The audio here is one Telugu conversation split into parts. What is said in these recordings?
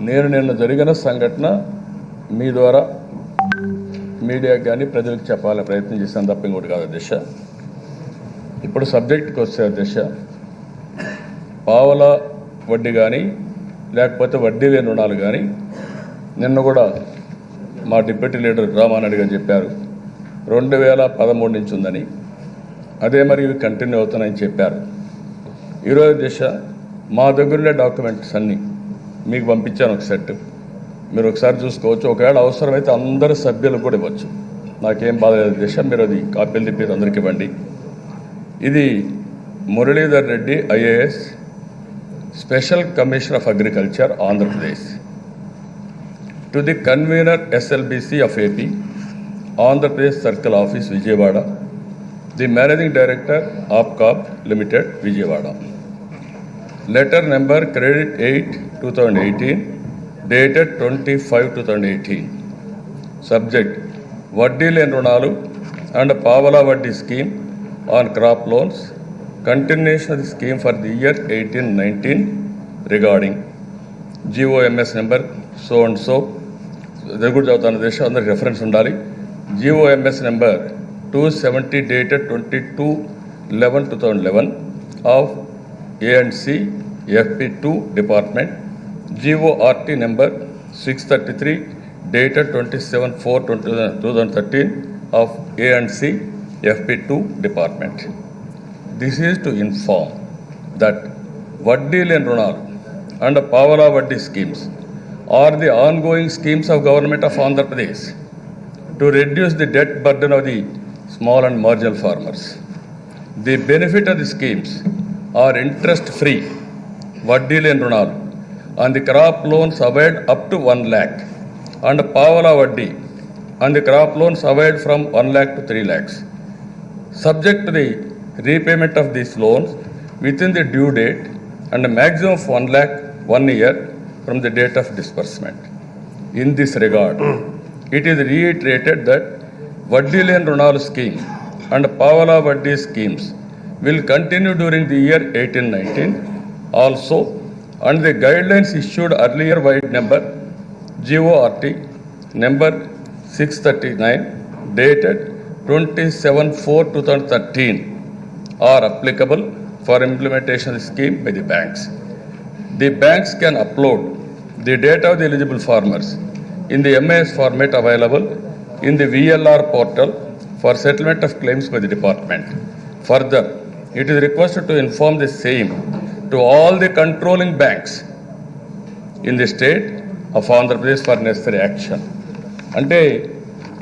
నేను నిన్న జరిగిన సంఘటన మీ ద్వారా మీడియాకి కానీ ప్రజలకు చెప్పాలని ప్రయత్నం చేశాను తప్ప ఇంకోటి కాదు దిశ. ఇప్పుడు సబ్జెక్ట్కి వస్తే దిశ. పావల వడ్డీ కానీ లేకపోతే వడ్డీ లేని రుణాలు కానీ నిన్న కూడా మా డిప్యూటీ లీడర్ రామానాయుడు గారు చెప్పారు. రెండు వేల పదమూడు నుంచి ఉందని. అదే మరి ఇవి కంటిన్యూ అవుతున్నాయని చెప్పారు. ఈరోజు దిశ మా దగ్గరుండే డాక్యుమెంట్స్ అన్నీ మీకు పంపించాను ఒక సెట్. మీరు ఒకసారి చూసుకోవచ్చు. ఒకవేళ అవసరమైతే అందరు సభ్యులకు కూడా ఇవ్వచ్చు. నాకేం బాధ లేదు దిశ మీరు అది కాపీలు తిప్పి అందరికి ఇవ్వండి. ఇది Muralidhar Reddy IAS special commissioner of agriculture Andhra Pradesh. To the convener SLBC of AP Andhra Pradesh circle office Vijayawada. The managing director APCOB limited Vijayawada. Letter number credit eight two thousand eighteen dated twenty five two thousand eighteen subject వడ్డీ లేని రుణాలు అండ్ పావలా వడ్డీ scheme on crop loans continuation of the scheme for the year eighteen nineteen regarding GOMS number so and so దగ్గర చదువుతాను దేశం అందరికి రెఫరెన్స్ ఉండాలి. GOMS number two seventy dated twenty two eleven two thousand eleven of A and C FP2 department, GORT number 633 dated 27-4-2013 of A&C FP2 department. This is to inform that Vaddi and Runar and Pavala Vaddi schemes are the ongoing schemes of government of Andhra Pradesh to reduce the debt burden of the small and marginal farmers. The benefit of the schemes are interest free లేని రుణాలు on the crop loans availed up to 1 lakh and పావలా వడ్డీ on the crop loans availed from 1 lakh to 3 lakhs. Subject to the repayment of these loans within the due date and a maximum of 1 lakh 1 year from the date of disbursement. In this regard, it is reiterated that వడ్డీ లేని రుణాలు స్కీమ్ అండ్ పావలా వడ్డీ schemes will continue during the year 1819 also and the guidelines issued earlier by number GORT number 639 dated 27/4/2013 are applicable for implementation scheme by the banks. The banks can upload the data of the eligible farmers in the MIS format available in the VLR portal for settlement of claims by the department. Further, it is requested to inform the same to all the controlling banks in the state of Pradesh for necessary action. అంటే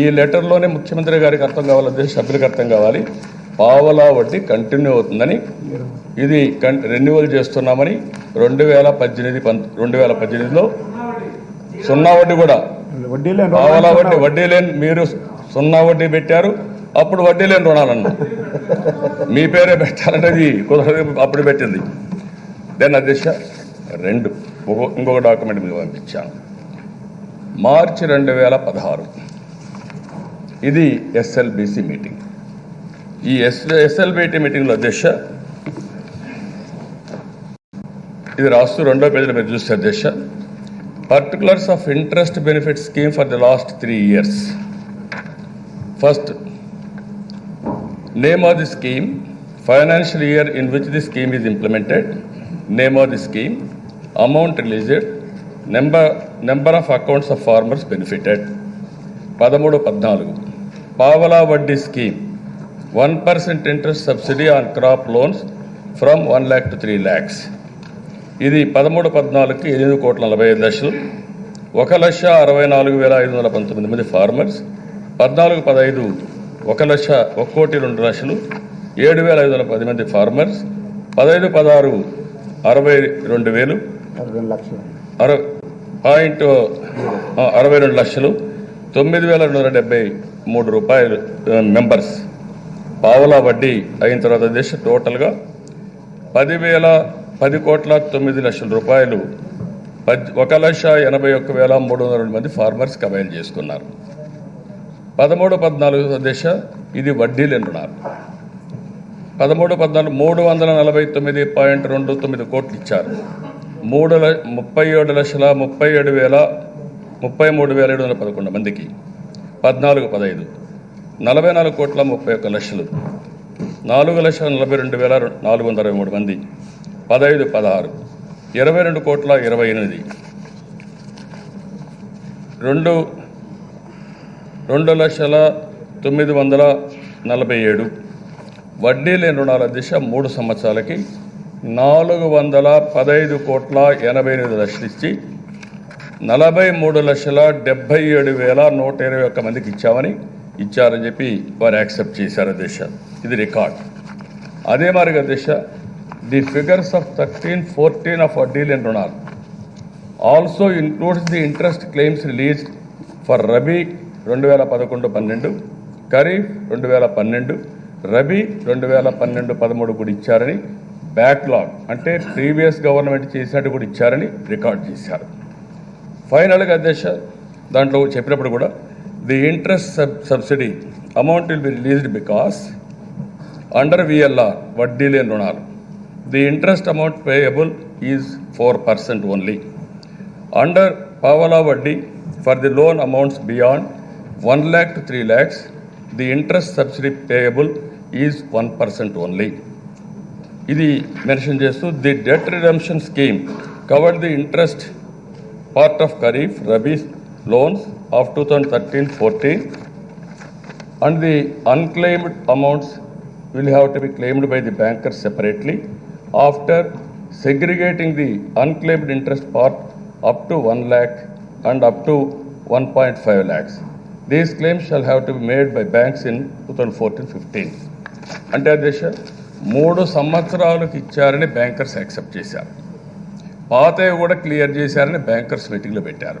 ఈ లెటర్లోనే ముఖ్యమంత్రి గారికి అర్థం కావాలి సభ్యులకు అర్థం కావాలి. పావలా వడ్డీ కంటిన్యూ అవుతుందని ఇది రెన్యువల్ చేస్తున్నామని రెండు వేల పద్దెనిమిది రెండు వేల పద్దెనిమిదిలో సున్నా వడ్డీ కూడా. పావలా వడ్డీ వడ్డీ లేని మీరు సున్నా వడ్డీ పెట్టారు అప్పుడు వడ్డీ లేని రుణాలన్నా మీ పేరే పెట్టాలనేది కుదరదు అప్పుడు పెట్టింది. దెన్ అధ్యక్ష రెండు ఇంకొక డాక్యుమెంట్ మీకు పంపించాను. మార్చి రెండు వేల పదహారు. ఇది ఎస్ఎల్బిసి మీటింగ్ ఈ ఎస్ ఎస్ఎల్బిటి మీటింగ్లో అధ్యక్ష ఇది రాస్తూ రెండో పేజీలో మీరు చూస్తే అధ్యక్ష particulars of interest benefit scheme for the last three years first name of the scheme financial year in which the scheme is implemented name of the scheme amount released number number of accounts of farmers benefited పదమూడు పద్నాలుగు. పావలా వడ్డీ scheme one percent interest subsidy on crop loans from one lakh to three lakhs ఇది పదమూడు పద్నాలుగుకి ఎనిమిది కోట్ల నలభై ఐదు లక్షలు. ఒక లక్ష అరవై నాలుగు వేల ఐదు వందల పంతొమ్మిది మంది ఫార్మర్స్ పద్నాలుగు పదహైదు ఒక లక్ష ఒక కోటి రెండు లక్షలు. ఏడు వేల ఐదు వందల పది మంది ఫార్మర్స్ పదహైదు పదహారు అరవై రెండు వేలు? అరవై పాయింట్ అరవై రెండు లక్షలు. తొమ్మిది వేల రెండు వందల డెబ్బై మూడు రూపాయలు మెంబర్స్ పావలా వడ్డీ అయిన తర్వాత దేశ టోటల్గా పదివేల పది కోట్ల తొమ్మిది లక్షల రూపాయలు. పద్ ఒక లక్ష ఎనభై ఒక్క వేల మూడు వందల రెండు మంది ఫార్మర్స్కి అవైల్ చేసుకున్నారు. పదమూడు పద్నాలుగు దశ ఇది వడ్డీ లేని రుణాలు పదమూడు పద్నాలుగు మూడు వందల నలభై తొమ్మిది పాయింట్ రెండు తొమ్మిది కోట్లు ఇచ్చారు. మూడు ల ముప్పై ఏడు లక్షల ముప్పై ఏడు వేల ముప్పై మూడు వేల ఏడు వందల పదకొండు మందికి. పద్నాలుగు పదహైదు నలభై నాలుగు కోట్ల ముప్పై ఒక్క లక్షలు. నాలుగు లక్షల నలభై రెండు వేల నాలుగు వందల అరవై మూడు మంది. పదహైదు పదహారు. ఇరవై రెండు కోట్ల ఇరవై ఎనిమిది. రెండు రెండు లక్షల తొమ్మిది వందల నలభై ఏడు. వడ్డీ లేని రుణాల దిశ మూడు సంవత్సరాలకి నాలుగు వందల పదహైదు కోట్ల ఎనభై ఎనిమిది లక్షలు ఇచ్చి నలభై మూడు లక్షల డెబ్బై ఏడు వేల నూట ఇరవై ఒక్క మందికి ఇచ్చామని ఇచ్చారని చెప్పి వారు యాక్సెప్ట్ చేశారు దిశ. ఇది రికార్డ్. అదే మారిగా దిశ the figures of thirteen fourteen of వడ్డీ లేని రుణాలు. Also includes the interest claims release for rabi రెండు వేల పదకొండు పన్నెండు ఖరీఫ్ రెండు వేల పన్నెండు రబీ రెండు వేల పన్నెండు పదమూడు కూడా ఇచ్చారని బ్యాక్లాగ్ అంటే ప్రీవియస్ గవర్నమెంట్ చేసినట్టు కూడా ఇచ్చారని రికార్డ్ చేశారు. ఫైనల్గా అధ్యక్ష దాంట్లో చెప్పినప్పుడు కూడా the interest sub subsidy amount will be released because under VLR వడ్డీ లేని రుణాలు? The interest amount payable is four percent only under పావలా వడ్డీ for the loan amounts beyond one lakh to three lakhs the interest subsidy payable is one percent only ఇది మెన్షన్ చేస్తూ the debt redemption scheme covered the interest part of kharif rabi loans of two thousand thirteen fourteen and the unclaimed amounts will have to be claimed by the banker separately after segregating the unclaimed interest part up to 1 lakh and up to 1.5 lakhs. These claims shall have to be made by banks in 2014-15. అంటే అధ్యక్ష మూడు సంవత్సరాలకు ఇచ్చారని బ్యాంకర్స్ యాక్సెప్ట్ చేశారు. పాతవి కూడా క్లియర్ చేశారని బ్యాంకర్స్ మీటింగ్లో పెట్టారు.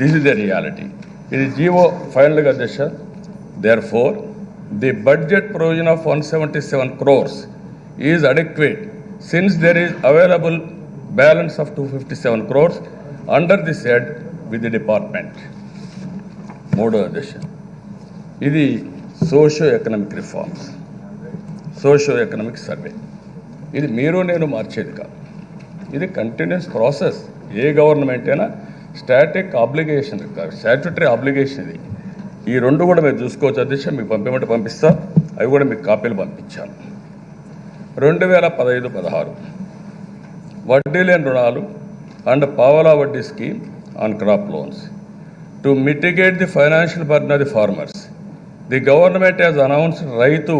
దిస్ ఇస్ ద రియాలిటీ ఇది జీవో ఫైనల్గా అధ్యక్ష. Therefore the budget provision of one seventy seven crores is adequate since there is available balance of two fifty seven crores under the said with the department మూడో దశ ఇది socio economic reforms socio economic survey. ఇది మీరు నేను మార్చేది కాదు. ఇది కంటిన్యూస్ ప్రాసెస్ ఏ గవర్నమెంట్ అయినా స్టాటిక్ ఆబ్లిగేషన్ స్టాట్యుటరీ ఆబ్లిగేషన్ ఇది. ఈ రెండు కూడా మీరు చూసుకోవచ్చు అధ్యక్ష. మీకు పంపించమంటే పంపిస్తా. అవి కూడా మీకు కాపీలు పంపించాను. రెండు వేల పదహైదు పదహారు. వడ్డీ లేని రుణాలు అండ్ పావలా వడ్డీ scheme on crop loans to mitigate the financial burden of the farmers the government has announced రైతు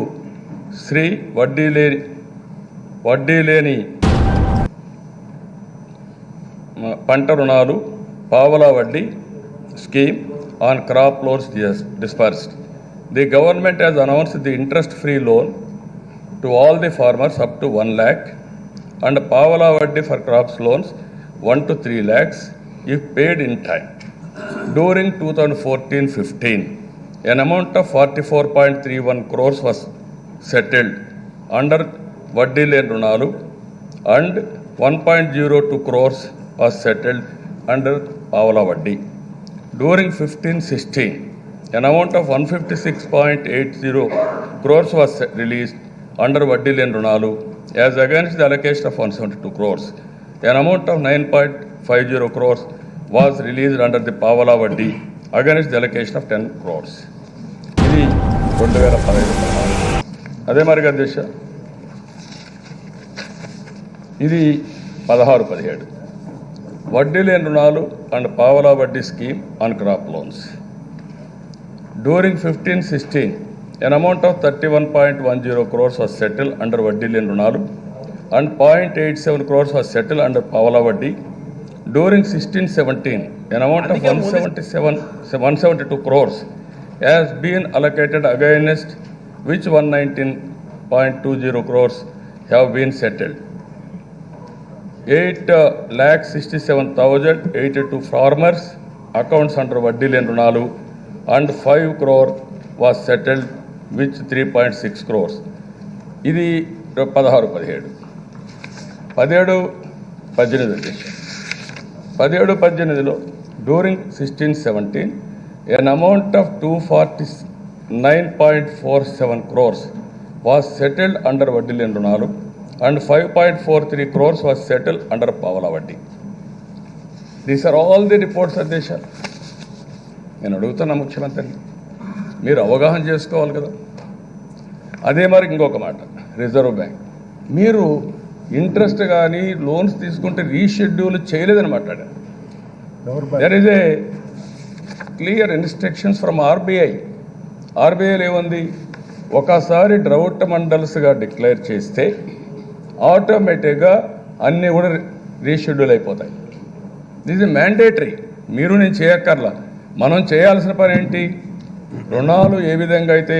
శ్రీ వడ్డీ లేని వడ్డీ లేని మ- పంట రుణాలు పావలా వడ్డీ scheme on crop loans disbursed the government has announced the interest free loan to all the farmers up to one lakh and పావలా వడ్డీ for crops loans one to three lakhs if paid in time during two thousand fourteen fifteen an amount of 44.31 crores was settled under వడ్డీ లేని రుణాలు and one point zero two crores was settled under పావలా వడ్డీ. During fifteen sixteen an amount of one fifty six point eight zero crores was released under వడ్డీ లేని రుణాలు as against the allocation of one seventy two crores an amount of nine point five zero crores was released under the పావలా వడ్డీ against the allocation of ten crores ఇది రెండు వేల పదహైదు అదే మరిగా దిశ. ఇది పదహారు పదిహేడు. వడ్డీ లేని రుణాలు అండ్ పావలా వడ్డీ scheme on crop loans. During fifteen sixteen an amount of thirty one point one zero crores was settle under వడ్డీ లేని రుణాలు and point eight seven crores was settle under పావలా వడ్డీ. During sixteen seventeen an amount of one seventy seven one seventy two crores has been allocated against which one crores point two zero crores have been settled eight lakh sixty seven thousand eighty two farmers accounts which వడ్డీ లేని రుణాలు and five crore was which three point six crores ఇది పదహారు పదిహేడు. పదిహేడు పద్దెనిమిది అధ్యక్ష పదిహేడు పద్దెనిమిదిలో during sixteen seventeen an amount of two forty nine point four seven crores was settled under వడ్డీ లేని రుణాలు and five point four three crores was settle under పావలా వడ్డీ. These are all the reports అధ్యక్ష నేను అడుగుతున్నా ముఖ్యమంత్రిని. మీరు అవగాహన చేసుకోవాలి కదా. అదే మరి ఇంకొక మాట రిజర్వ్ బ్యాంక్ మీరు ఇంట్రెస్ట్ కానీ లోన్స్ తీసుకుంటే రీషెడ్యూల్ చేయలేదని మాట్లాడారు. ఎవరు there is a clear instructions from RBI ఆర్బీఐలో ఏముంది ఒకసారి డ్రౌట్ మండల్స్గా డిక్లేర్ చేస్తే ఆటోమేటిక్గా అన్నీ కూడా రీషెడ్యూల్ అయిపోతాయి. దిస్ ఇస్ మ్యాండేటరీ మీరు నేను చేయక్కర్లా. మనం చేయాల్సిన పని ఏంటి? రుణాలు ఏ విధంగా అయితే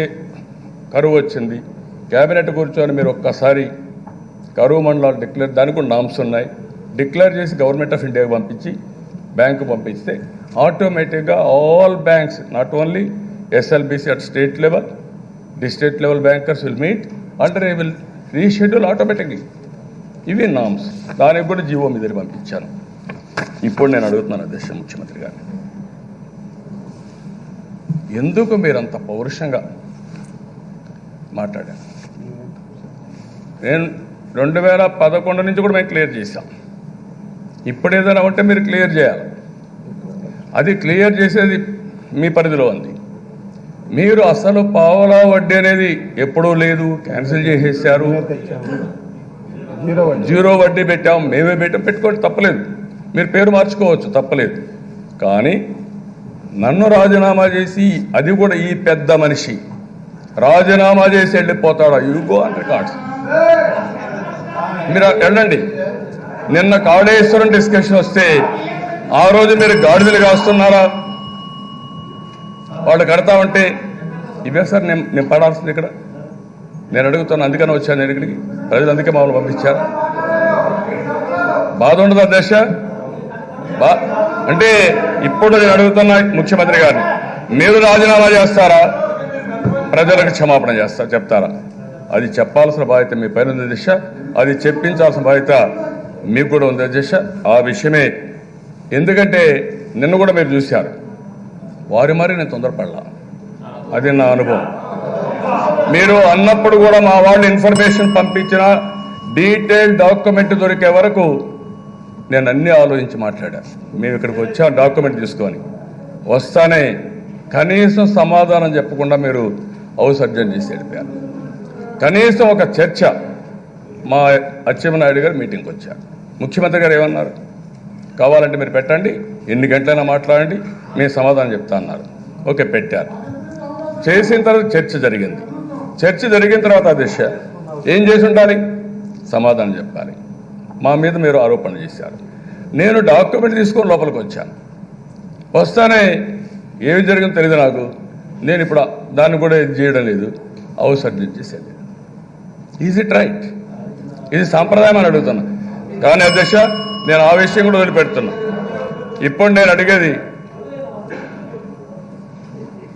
కరువు వచ్చింది క్యాబినెట్ కూర్చొని మీరు ఒక్కసారి కరువు మండలాలు డిక్లేర్ దానికి కూడా నామ్స్ ఉన్నాయి. డిక్లేర్ చేసి గవర్నమెంట్ ఆఫ్ ఇండియాకి పంపించి బ్యాంకు పంపిస్తే ఆటోమేటిక్గా all banks not only SLBC at state level district level bankers will meet under I will reschedule automatically ఇవి నామ్స్ దానికి కూడా జీవో మీద పంపించాను. ఇప్పుడు నేను అడుగుతున్నాను అధ్యక్ష ముఖ్యమంత్రి గారిని. ఎందుకు మీరంత పౌరుషంగా మాట్లాడారు? నేను రెండు వేల పదకొండు నుంచి కూడా మేము క్లియర్ చేశాం. ఇప్పుడు ఏదైనా ఉంటే మీరు క్లియర్ చేయాలి. అది క్లియర్ చేసేది మీ పరిధిలో ఉంది. మీరు అసలు పావలా వడ్డీ అనేది ఎప్పుడూ లేదు. క్యాన్సిల్ చేసేసారు. జీరో వడ్డీ పెట్టాం. మేమే పెట్టాం పెట్టుకోండి తప్పలేదు. మీరు పేరు మార్చుకోవచ్చు తప్పలేదు. కానీ నన్ను రాజీనామా చేసి అది కూడా ఈ పెద్ద మనిషి. రాజీనామా చేసి వెళ్ళిపోతాడా? యూ అండ్ రికార్డ్స్ మీరు వెళ్ళండి. నిన్న కాళేశ్వరం డిస్కషన్ వస్తే ఆ రోజు మీరు గాడిదలు కాస్తున్నారా? వాళ్ళు కడతామంటే ఇవే సార్ నేను నేను పడాల్సింది ఇక్కడ. నేను అడుగుతాను అందుకని వచ్చాను నేను ఇక్కడికి. ప్రజలు అందుకే మమ్మల్ని పంపించారు. బాధ ఉండదు దశ? బా అంటే ఇప్పుడు నేను అడుగుతున్నా ముఖ్యమంత్రి గారిని మీరు రాజీనామా చేస్తారా? ప్రజలకు క్షమాపణ చేస్తా చెప్తారా? అది చెప్పాల్సిన బాధ్యత మీ పైన ఉంది దిశ. అది చెప్పించాల్సిన బాధ్యత మీకు కూడా ఉంది దిశ. ఆ విషయమే. ఎందుకంటే నిన్ను కూడా మీరు చూశారు. వారి మరి నేను తొందరపడలా. అది నా అనుభవం. మీరు అన్నప్పుడు కూడా మా వాళ్ళు ఇన్ఫర్మేషన్ పంపించిన డీటెయిల్ డాక్యుమెంట్ దొరికే వరకు నేను అన్నీ ఆలోచించి మాట్లాడాను మేము ఇక్కడికి వచ్చాం డాక్యుమెంట్ తీసుకొని. వస్తానే కనీసం సమాధానం చెప్పకుండా మీరు ఔసర్జన చేసి వెళ్ళిపోయారు. కనీసం ఒక చర్చ మా అచ్చెమ్మనాయుడు గారు మీటింగ్కి వచ్చారు. ముఖ్యమంత్రి గారు ఏమన్నారు? కావాలంటే మీరు పెట్టండి ఎన్ని గంటలైనా మాట్లాడండి మేము సమాధానం చెప్తా అన్నారు. ఓకే పెట్టారు. చేసిన తర్వాత చర్చ జరిగింది. చర్చ జరిగిన తర్వాత దిశ. ఏం చేసి ఉండాలి? సమాధానం చెప్పాలి. మా మీద మీరు ఆరోపణ చేశారు. నేను డాక్యుమెంట్ తీసుకొని లోపలికి వచ్చాను. వస్తానే ఏమి జరిగిందో తెలియదు నాకు. నేను ఇప్పుడు దాన్ని కూడా ఇది చేయడం లేదు. హౌస్ అడ్జస్ట్ చేసేది. ఈజ్ ఇట్ రైట్ ఇది సాంప్రదాయం అని అడుగుతున్నా. కానీ అధ్యక్ష నేను ఆ విషయం కూడా వదిలిపెడుతున్నా. ఇప్పుడు నేను అడిగేది